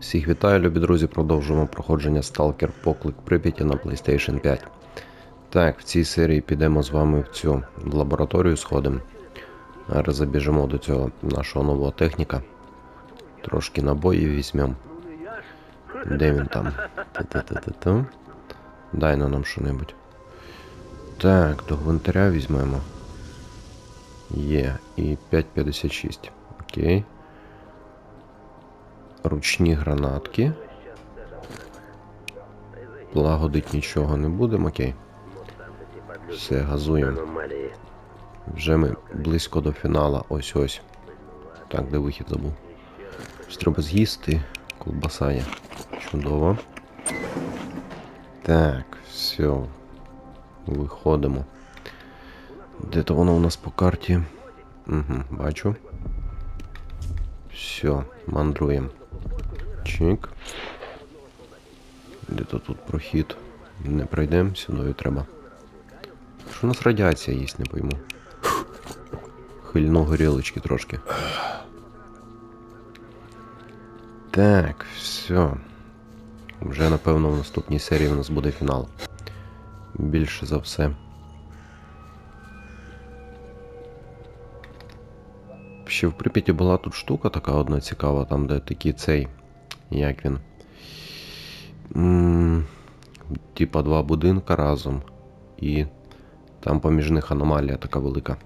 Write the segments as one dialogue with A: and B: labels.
A: Всіх вітаю, любі друзі. Продовжуємо проходження Stalker Поклик Прип'яті на PlayStation 5. Так, в цій серії підемо з вами в цю лабораторію сходимо. Зараз забіжимо до цього нашого нового техніка. Трошки набоїв візьмемо. Де він там? Та-та-та-та-та. Дай на нам що-небудь. Так, до гвинтаря візьмемо. Є. І 5,56. Окей. Ручні гранатки. Лагодить нічого не будемо, окей. Все, газуємо. Вже ми близько до фінала. Ось ось. Так, де вихід забув. Треба з'їсти. Колбаса є. Чудово. Так, все. Виходимо. Де то воно у нас по карті? Угу, бачу. Все, мандруємо. Чик. Де то тут прохід? Не пройдемо, сюди треба. Що у нас радіація є, не пойму. Хильно горілочки трошки. Так, все. Вже напевно в наступній серії у нас буде фінал. Більше за все. Ще в Прип'яті була тут штука така одна цікава, там де такий цей. Як він? м типа два будинка разом. І там поміж них аномалія така велика.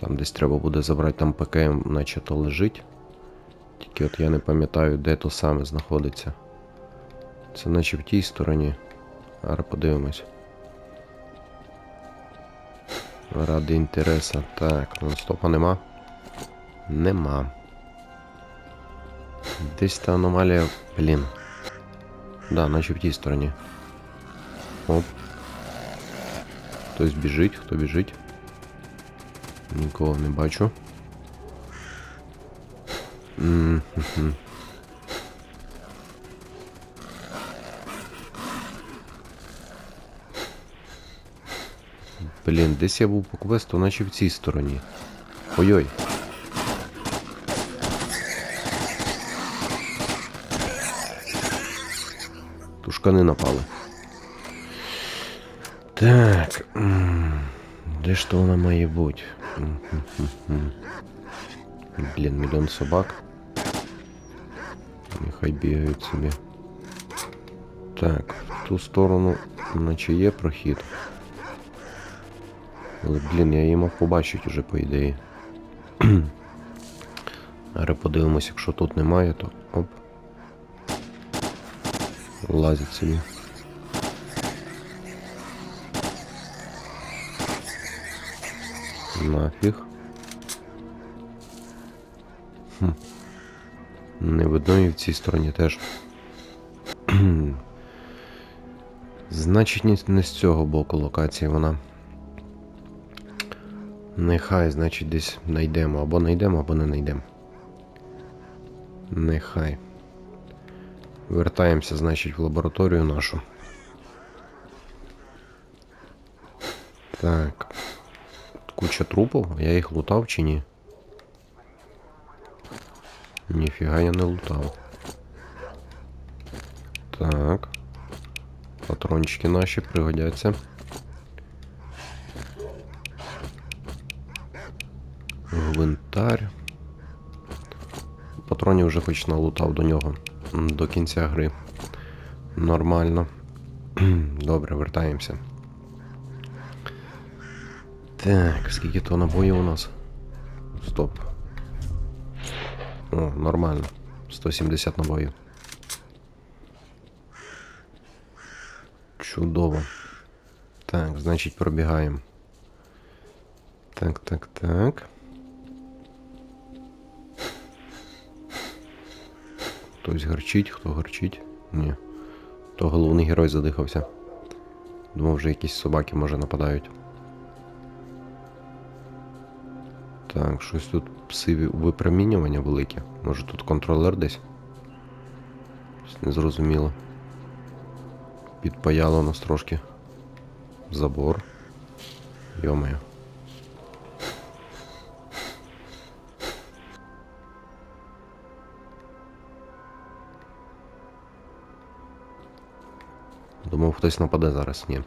A: Там десь треба буде забрати, там ПКМ наче то лежить. Тільки от я не пам'ятаю, де то саме знаходиться. Це наче в тій стороні. Зараз подивимось. Ради інтереса. Так, нон-стопа нема. Нема. Десь та аномалія. Блін. Да, наче в тій стороні. Оп. Хтось біжить, хто біжить. Нікого не бачу. Блін, десь я був по квесту, наче в цій стороні. Ой-ой. Тушкани напали. Так. Де ж то вона має бути? Блін, мільйон собак. Нехай бігають собі. Так, в ту сторону, наче є прохід. Але, блін, я її мав побачити вже, по ідеї. Але подивимось, якщо тут немає, то оп. Лазить собі. Нафіг. Хм. Не видно і в цій стороні теж. Значить, не з цього боку локації вона. Нехай, значить, десь знайдемо. Або знайдемо, або не знайдемо. Нехай. Вертаємося, значить, в лабораторію нашу. Так. Куча трупів, я їх лутав чи ні? Ніфіга я не лутав. Так. Патрончики наші пригодяться. Гвинтарь. Патронів вже хоч налутав до нього до кінця гри. Нормально. Добре, вертаємося. Так, скільки то набоїв у нас? Стоп. О, нормально. 170 набоїв. Чудово. Так, значить пробігаємо. Так, так, так. Хтось гарчить, хто гарчить? Ні. То головний герой задихався. Думав, вже якісь собаки може нападають. Так, щось тут пси випромінювання велике. Може тут контролер десь? Щось незрозуміло. Підпаяло нас трошки. Забор. Йомаю. Думав, хтось нападе зараз, ні.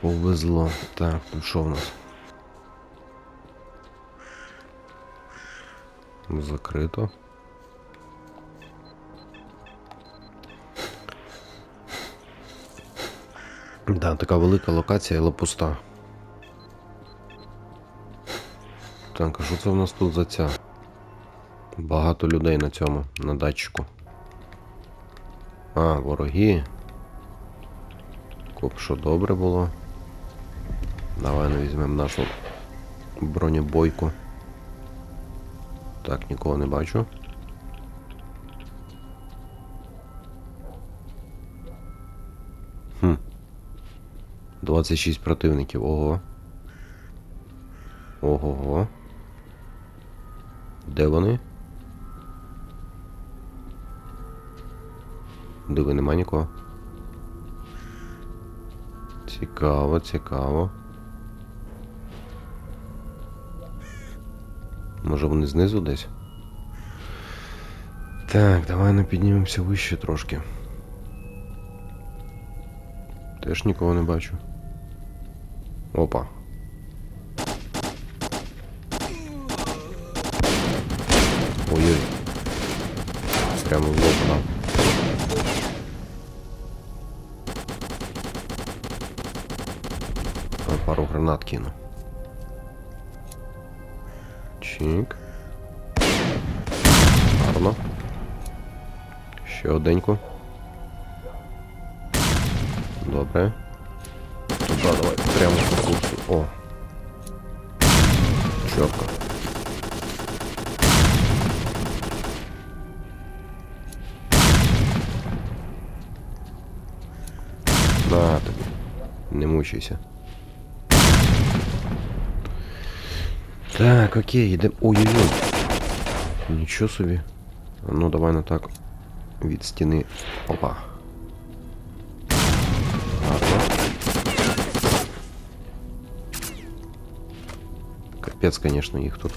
A: Повезло. Так, тут що в нас? Закрито. Да, така велика локація, але пуста. Так, а що це в нас тут за ця? Багато людей на цьому, на датчику. А, вороги. Коп, що добре було. Давай ну, візьмемо нашу бронебойку. Так, нікого не бачу. Хм. 26 противників, ого. Ого-го. Де вони? Диви, нема нікого. Цікаво, цікаво. Може вони знизу десь? Так, давай ну піднімемося вище трошки. Теж нікого не бачу. Опа. Ой-ой. Прямо в лоб дав. Гранат кину. Чик. Гарно. Ще оденьку. Добре. Туда давай, прямо по курсу. О. Чітко. На тобі. Не мучайся. Так, окей, йдемо. Ой-ой-ой. Нічого собі. Ну давай на так. Від стіни. Опа. Капець, конечно, їх тут.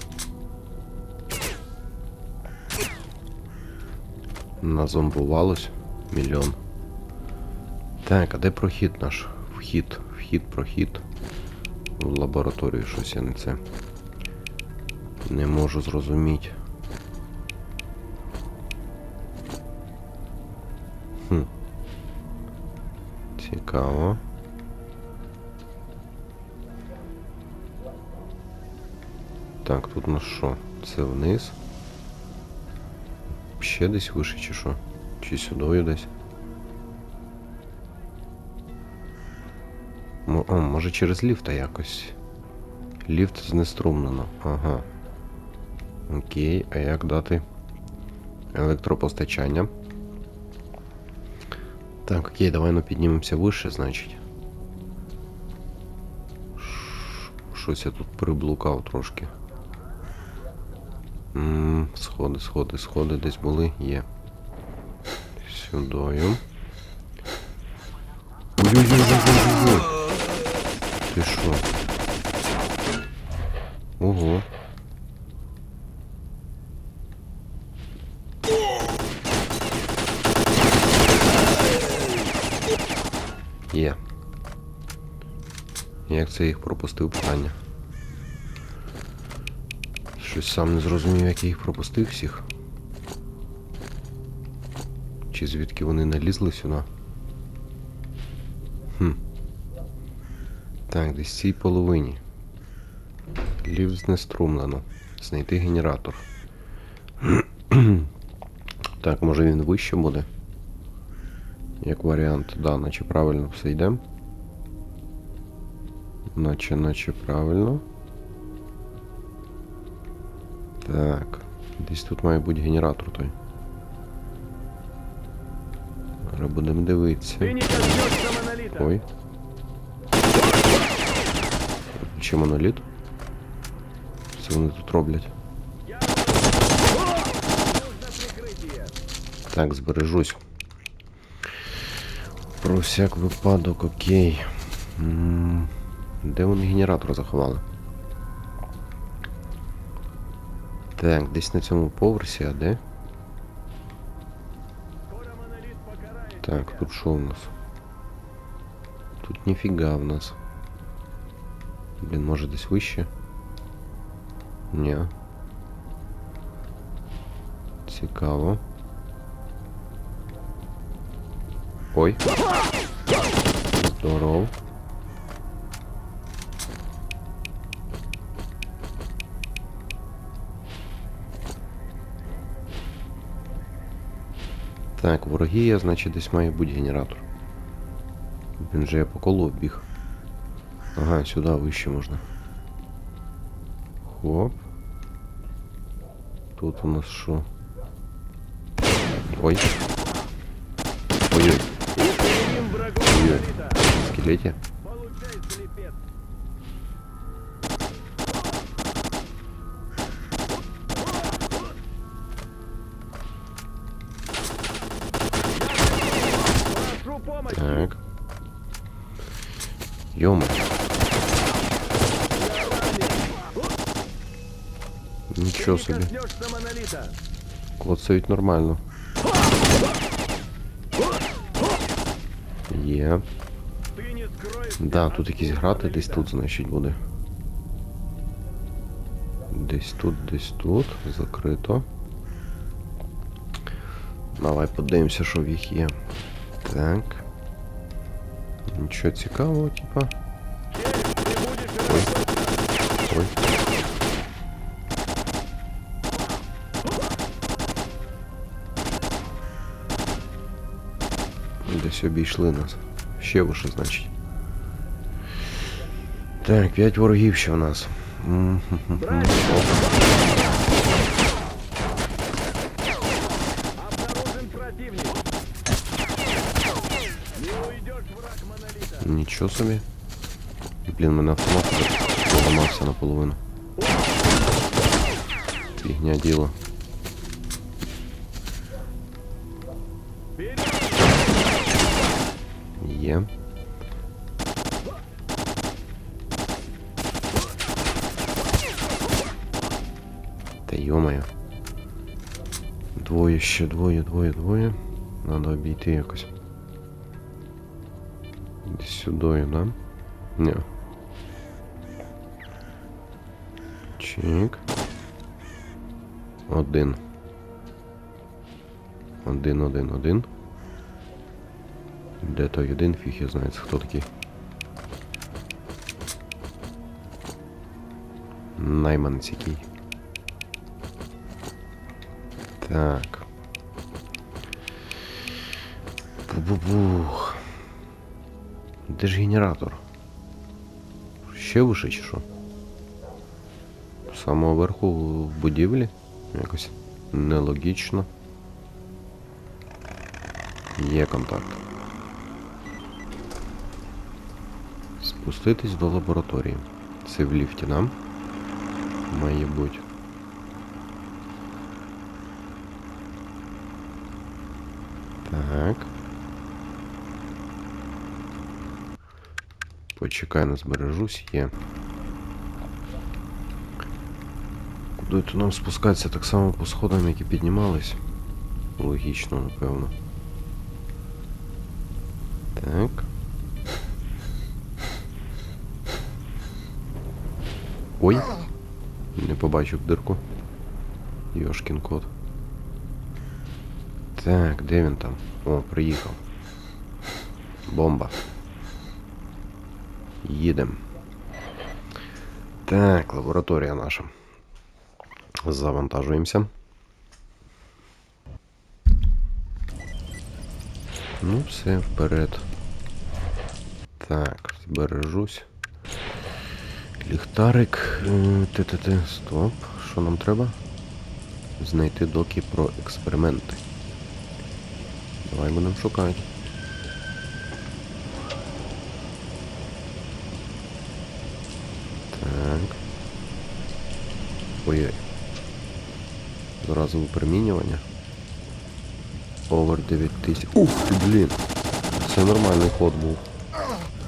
A: Назомбувалось. Мільйон. Так, а де прохід наш? Вхід, вхід, прохід. В лабораторію щось я не це. Не можу зрозуміти. Хм. Цікаво. Так, тут на що? Це вниз. Ще десь вище чи що? Чи сюдою десь? О, може через ліфта якось. Ліфт знеструмлено. Ага. Окей, а як дати електропостачання? Так, окей, давай ну піднімемося вище, значить. Щось я тут приблукав трошки. М, Сходи, сходи, сходи десь були, є. Сюдою. Ой-ой-ой-ой-ой-ой. Ти що? Ого. Є. Це їх пропустив питання? Щось сам не зрозумів, як я їх пропустив всіх. Чи звідки вони налізли сюди? Хм. Так, десь в цій половині. Ліфт знеструмлено. Знайти генератор. так, може він вище буде? Як варіант, да, наче правильно все йде. Наче, наче правильно. Так. Десь тут має бути генератор той. Зараз будемо дивитися. Ой. Чи моноліт? Що вони тут роблять? Так, збережусь. Про всяк випадок, окей. М, Де вони генератор заховали? Так, десь на цьому поверсі, а де? Так, тут що у нас? Тут ніфіга в нас. Блін, може десь вище? Ні. Цікаво. Ой. Здоров. Так, вороги є, значить десь має бути генератор. Він же я по колу обіг. Ага, сюди вище можна. Хоп. Тут у нас що? Ой. Ой-ой, Ой-ой. скелеті. Йома. Собі.
B: коснешься монолита.
A: Нормально. Є.
B: Скроешься
A: Да, тут якісь грати десь тут, значить, буде. Десь тут, десь тут. Закрито. Давай подивимося, що в їх є. Так. Нічого цікавого, типа.
B: Теперь ты будешь
A: Ой.
B: работать.
A: Ой. Десь обійшли нас. Ще вище, значить. Так, 5 ворогів ще в нас. М-м-м-м. Оп.
B: Обнаружен
A: Нічого собі. Блін, мене автомат вже поламався наполовину. Фігня діло.
B: Вперед!
A: Є. Та йомаю. Двоє ще, двоє, двоє, двоє. Надо обійти якось. Сюди, да? Ні. Чик. Один. Один, один, один. Де той один, фіг я знає, хто такий. Найманець який. Так. Бу-бу-бух. Де ж генератор? Ще вище чи що? З Самого верху в будівлі? Якось нелогічно. Є контакт. Спуститись до лабораторії. Це в ліфті нам. Має бути. Так. Почекай, не збережусь, є. Куди то нам спускатися так само по сходам, як і піднімались? Логічно, напевно. Так. Ой. Не побачив дирку. Йошкін кот. Так, де він там? О, приїхав. Бомба. Їдем. Так, лабораторія наша. Завантажуємося. Ну, все, вперед. Так, збережусь. Ліхтарик. е, Те-те-те. Стоп. Що нам треба? Знайти доки про експерименти. Давай будемо шукати. Ой-ой. Зразу випромінювання. Овер 9000. Ух ти, блін. Це нормальний ход був.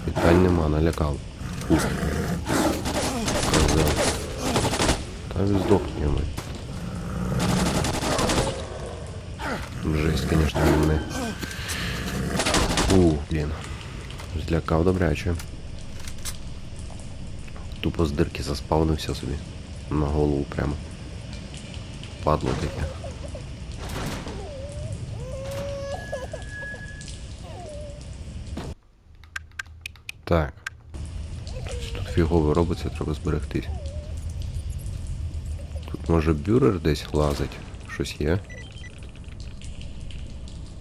A: Питань нема, налякав. Ух. Козел. Та він здохне, ми. Жесть, конечно, він не Ух, блін. Злякав добряче. Тупо з дирки заспавнився собі. На голову прямо. Падло таке. Так. Тут фігово робиться, треба зберегтись. Тут може бюрер десь лазить. Щось є.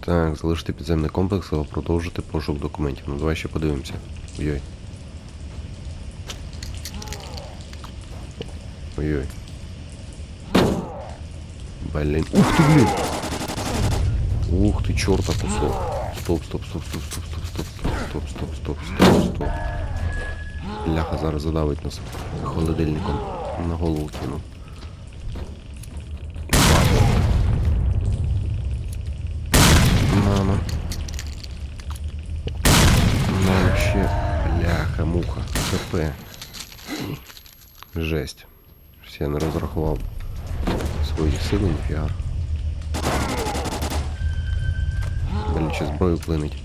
A: Так, залишити підземний комплекс або продовжити пошук документів. Ну давай ще подивимося. Ой-ой. Ой-ой. Блін. Ух ты, блин. Ух ты, чорта кусок. Стоп, стоп, стоп, стоп, стоп, стоп, стоп, стоп, стоп, стоп, стоп, стоп. Бляха зараз задавить нас холодильником. На голову кинув. сили, ніфіга. Блін, ще зброю плинить.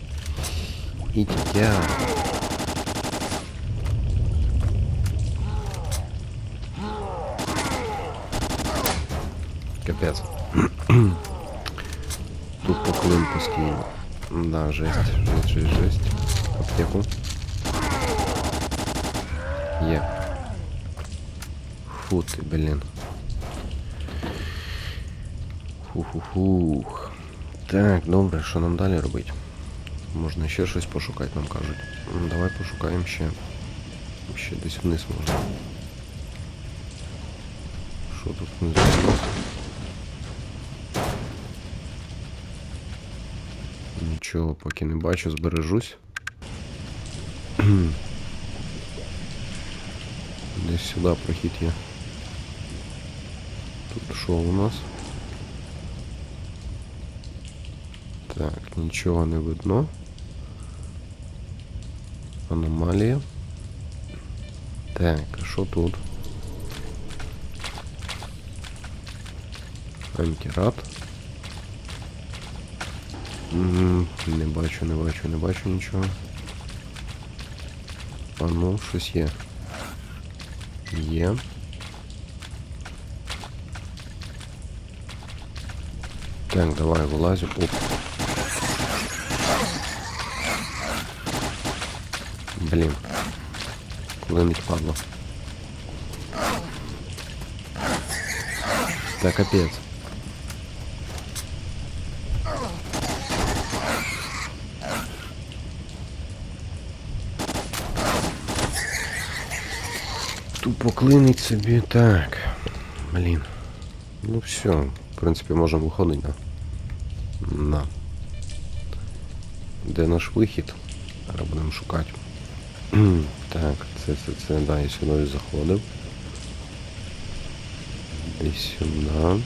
A: І тітя. Капець. Тут поклин постійно. Да, жесть, жесть, жесть, жесть. Аптеку. Є. Фу ти, блін. Фух-фух-фух. Так, добре, що нам далі робити? Можна ще щось пошукати, нам кажуть. Ну, Давай пошукаємо ще. Ще десь вниз можна. Що тут внизу? у нас? Нічого поки не бачу, збережусь. Десь сюди прохід є. Тут що у нас? Так, нічого не видно. Аномалія. Так, а що тут? Антирад. М, Не бачу, не бачу, не бачу нічого. А ну, щось є. Є. Так, давай, вилазю. Оп. Блін. Коли не падло. Та капець. Тупо клинить собі. Так. Блін. Ну все. В принципі, можемо виходити, да? На. Де наш вихід? Зараз будемо шукати. Так, це, це, це, да, я сюди заходив. Десь сюди.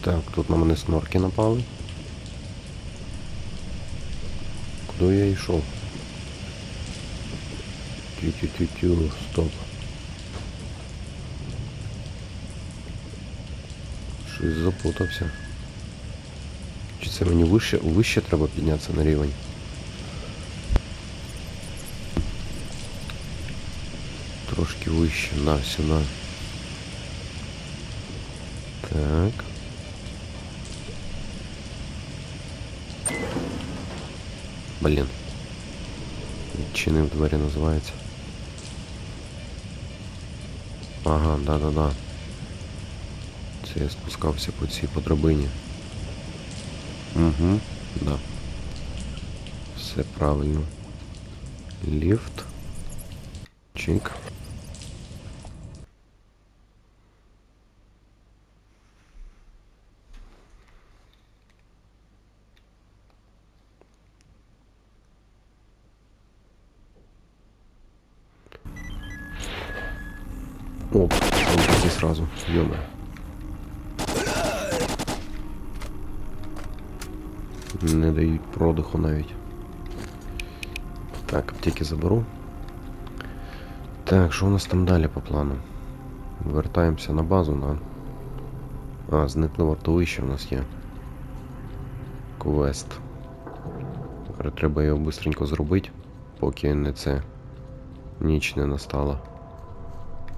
A: Так, тут на мене снорки напали. Куди я йшов? Тю-тю-тю-тю, стоп. Щось запутався. Чи це мені вище, вище треба піднятися на рівень? Трошки вище, на, сюди. Так. Блін. Відчинив двері називається. Ага, да-да-да. Це я спускався по цій по драбині. Угу, да. Все правильно. Ліфт. Чик. Оп, он сразу. Ёма. Не дають продиху навіть. Так, аптеки заберу. Так, що у нас там далі по плану? Вертаємося на базу, на. А, зникле вартовище в нас є. Квест. Треба його бистренько зробити, поки не це ніч не настала.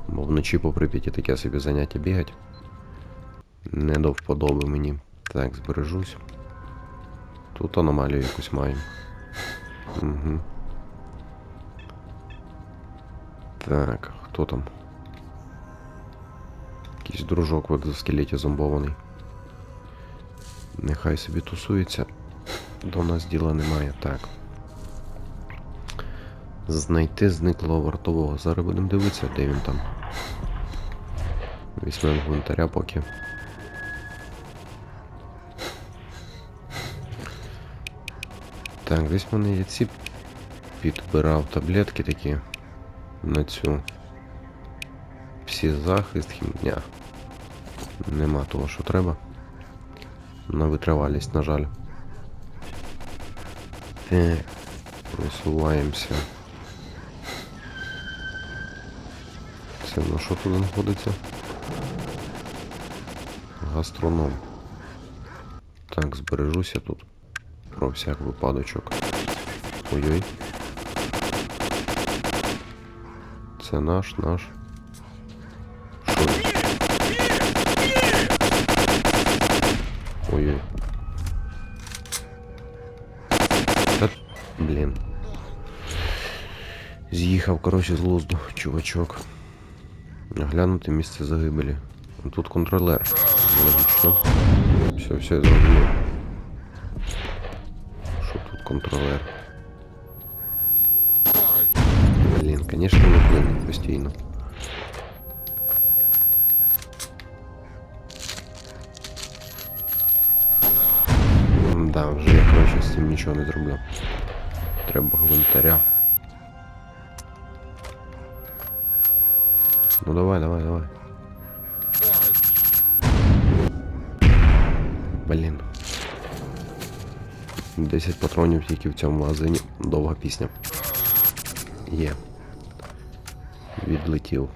A: Бо вночі по Прип'яті таке собі заняття бігать. Не до вподоби мені. Так, збережусь. Тут аномалію якусь маємо. Угу. Так, хто там? Якийсь дружок в екзоскелеті зомбований. Нехай собі тусується. До нас діла немає. Так. Знайти зниклого вартового. Зараз будемо дивитися, де він там. Візьмемо інвентаря поки. Так, десь в мене є ці підбирав таблетки такі на цю. Всі захист, хімня. Нема того, що треба. На витривалість, на жаль. Так, просуваємося. Це на що тут знаходиться? Гастроном. Так, збережуся тут. Про всяк випадочок. Ой-ой. Це наш, наш. Ой-ой. Та, блін. З'їхав, коротше, з лузду, чувачок. Глянути місце загибелі. Тут контролер. Логічно. Все, все, тут контролер? Блін, конечно, не клинить постійно. Да, вже я коротше з цим нічого не зроблю. Треба гвинтаря. Ну давай, давай, давай. Блін. 10 патронів тільки в цьому магазині. Довга пісня. Є. Відлетів.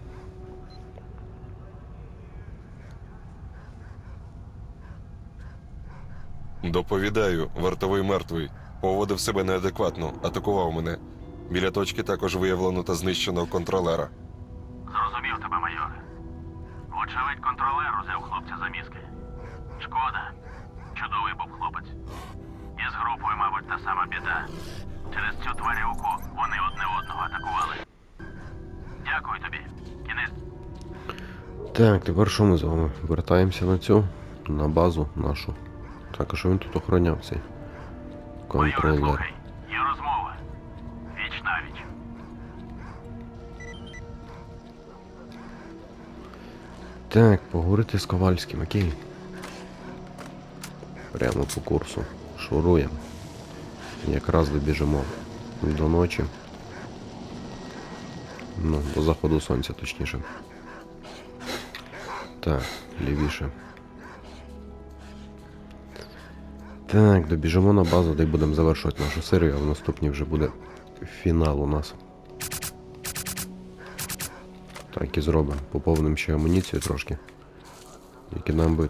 C: Доповідаю, вартовий мертвий. Поводив себе неадекватно, атакував мене. Біля точки також виявлено та знищено контролера.
D: Зрозумів тебе, майоре. Вочевидь, контролер узяв хлопця за мізки. Шкода. Чудовий був хлопець. Групою, мабуть, та сама біда. Через цю тварюку вони одне одного атакували. Дякую тобі. Кінець.
A: Так, тепер що ми з вами? Вертаємося на цю, на базу нашу. Так, а що він тут охороняв цей?
D: Майоре,
A: Контролер.
D: слухай. Є розмова. Віч.
A: Так, поговорити з Ковальським, окей. Прямо по курсу. Шуруємо. Якраз добіжимо до ночі. Ну, до заходу сонця, точніше. Так, лівіше. Так, добіжимо на базу, де будемо завершувати нашу серію, а в наступній вже буде фінал у нас. Так і зробимо. Поповнимо ще амуніцію трошки. Тільки нам би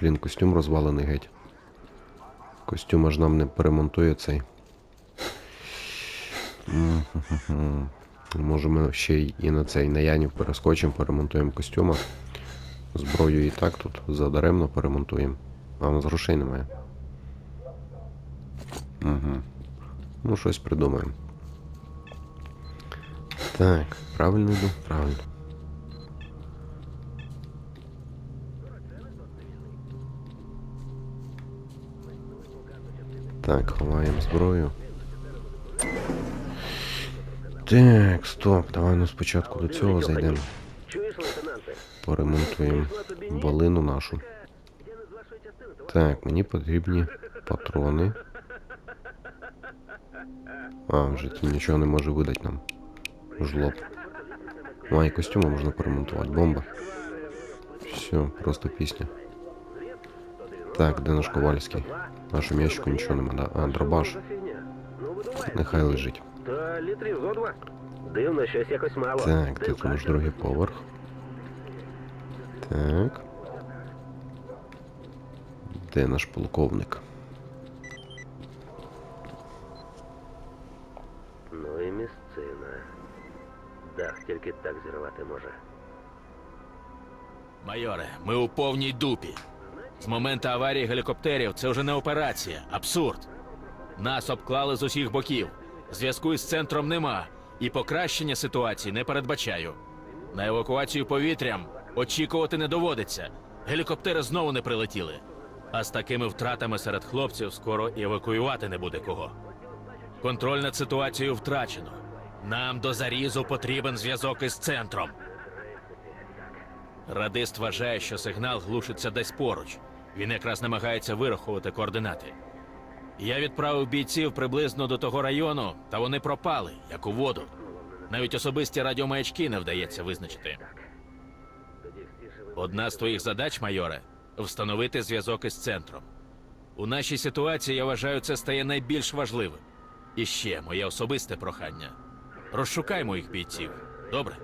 A: клін костюм розвалений геть. Костюм аж нам не перемонтує цей. Може ми ще і на цей на Янів перескочимо, перемонтуємо костюма. Зброю і так тут задаремно перемонтуємо. А у нас грошей немає. Угу. Ну, щось придумаємо. Так, правильно йду? Правильно. Так, ховаємо зброю. Так, стоп, давай ну спочатку до цього зайдемо. Поремонтуємо балину нашу. Так, мені потрібні патрони. А, вже ті нічого не може видати нам. Жлоб. І костюми можна поремонтувати. Бомба. Все, просто пісня. Так, де наш Ковальський? В нашому ящику нічого нема, да? А, дробаш. Нехай лежить.
E: Та літрів зо два. Дивно, щось якось мало.
A: Так, де тут наш другий поверх? Так. Де наш полковник?
E: Ну і місцина. Дах тільки так зірвати може.
F: Майоре, ми у повній дупі. З моменту аварії гелікоптерів це вже не операція, абсурд. Нас обклали з усіх боків. Зв'язку із центром нема, і покращення ситуації не передбачаю. На евакуацію повітрям очікувати не доводиться. Гелікоптери знову не прилетіли. А з такими втратами серед хлопців скоро евакуювати не буде кого. Контроль над ситуацією втрачено. Нам до зарізу потрібен зв'язок із центром. Радист вважає, що сигнал глушиться десь поруч. Він якраз намагається вирахувати координати. Я відправив бійців приблизно до того району, та вони пропали, як у воду. Навіть особисті радіомаячки не вдається визначити. Одна з твоїх задач, майоре, встановити зв'язок із центром. У нашій ситуації я вважаю, це стає найбільш важливим. І ще моє особисте прохання. Розшукай моїх бійців. Добре?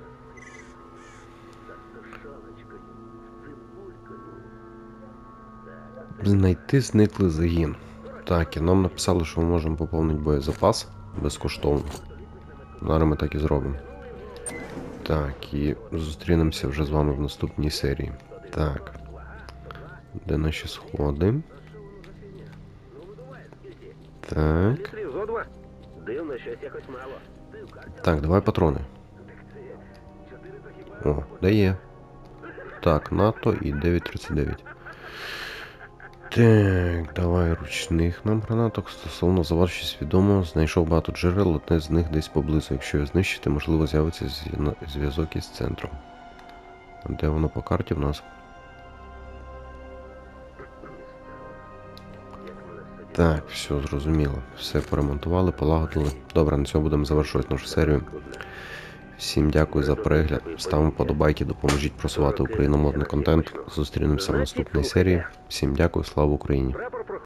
A: Знайти зниклий загін. Так, і нам написали, що ми можемо поповнити боєзапас безкоштовно. Зараз ми так і зробимо. Так, і зустрінемося вже з вами в наступній серії. Так. Де наші сходи? Так. Так, давай патрони. О, де є. Так, НАТО і 9.39. Так, давай ручних нам гранаток. Стосовно заварчість відомо, знайшов багато джерел, одне з них десь поблизу. Якщо його знищити, можливо, з'явиться зв'язок із центром. Де воно по карті в нас? Так, все зрозуміло. Все поремонтували, полагодили. Добре, на цьому будемо завершувати нашу серію. Всім дякую за перегляд. Ставимо подобайки, допоможіть просувати україномовний контент. Зустрінемося в наступній серії. Всім дякую, слава Україні!